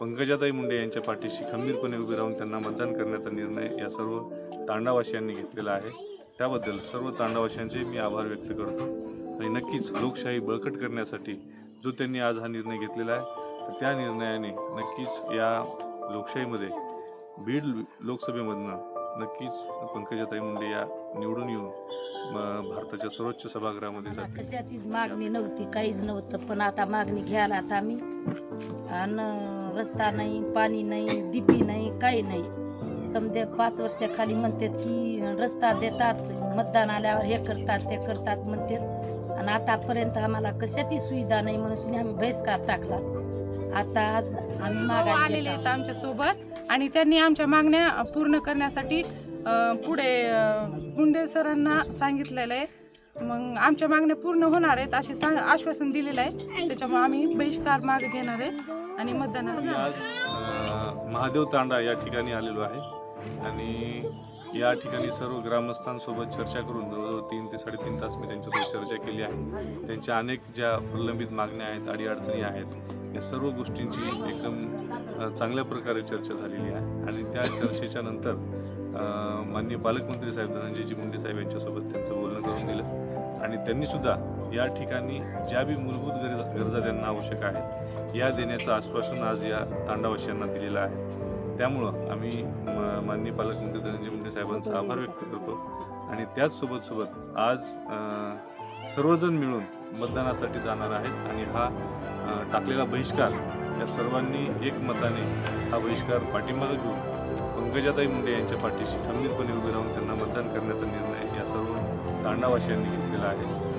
पंकजाताई मुंडे यांच्या पाठीशी खंबीरपणे उभे राहून त्यांना मतदान करण्याचा निर्णय या सर्व तांडावासियांनी घेतलेला आहे. त्याबद्दल सर्व तांडावासियांचे मी आभार व्यक्त करतो. आणि नक्कीच लोकशाही बळकट करण्यासाठी जो त्यांनी आज हा निर्णय घेतलेला आहे तर त्या निर्णयाने नक्कीच या लोकशाहीमध्ये बीड लोकसभेमधनं नक्कीच पंकजाताई मुंडे या निवडून येऊन भारताच्या सर्वोच्च सभागृहामध्ये कशाचीच मागणी नव्हती काहीच नव्हतं. पण आता मागणी घ्यायला आता आम्ही. आणि रस्ता नाही पाणी नाही डीपी नाही काही नाही. समजे पाच वर्षाखाली म्हणतात की रस्ता देतात मतदान आल्यावर हे करतात ते करतात म्हणतात. आणि आतापर्यंत आम्हाला कशाची सुविधा नाही म्हणून आम्ही बहिष्कार टाकला. आता आज आम्ही मागायला आलेले. आहेत आमच्यासोबत आणि त्यांनी आमच्या मागण्या पूर्ण करण्यासाठी पुढे मुंडे सरांना सांगितलेलं आहे. मग आमच्या मागण्या पूर्ण होणार आहेत असे सांग आश्वासन दिलेलं आहे. त्याच्यामुळे आम्ही बहिष्कार मागे घेणार आहे आणि मतदानाला मी जाणार. आज अ, महादेव तांडा या ठिकाणी आलेलो आहे. आणि या ठिकाणी सर्व ग्रामस्थांसोबत चर्चा करून जवळजवळ तीन ते साडेतीन तास मी त्यांच्यासोबत चर्चा केली आहे. त्यांच्या अनेक ज्या प्रलंबित मागण्या आहेत अडीअडचणी आहेत या सर्व गोष्टींची एकदम अ, चांगल्या प्रकारे चर्चा झालेली आहे. आणि त्या चर्चेच्या नंतर अ, माननीय पालकमंत्री साहेब धनंजयजी मुंडे साहेब यांच्यासोबत त्यांचं बोलणं दिलं आणि त्यांनी सुद्धा या ठिकाणी ज्या बी मूलभूत गरजा गरजा त्यांना आवश्यक आहेत या देण्याचं आश्वासन आज या तांडावासियांना दिलेलं आहे. त्यामुळं आम्ही म- माननीय पालकमंत्री धनंजय मुंडे साहेबांचा आभार व्यक्त करतो. आणि त्याचसोबत सोबत आज सर्वजण मिळून मतदानासाठी जाणार आहेत आणि हा टाकलेला बहिष्कार या सर्वांनी एकमताने हा बहिष्कार पाठिंबा घेऊन पंकजाताई मुंडे यांच्या पाठीशी खंबीरपणे उभे राहून त्यांना मतदान करण्याचा निर्णय या सर्व तांडावासियांनी घेतलेला आहे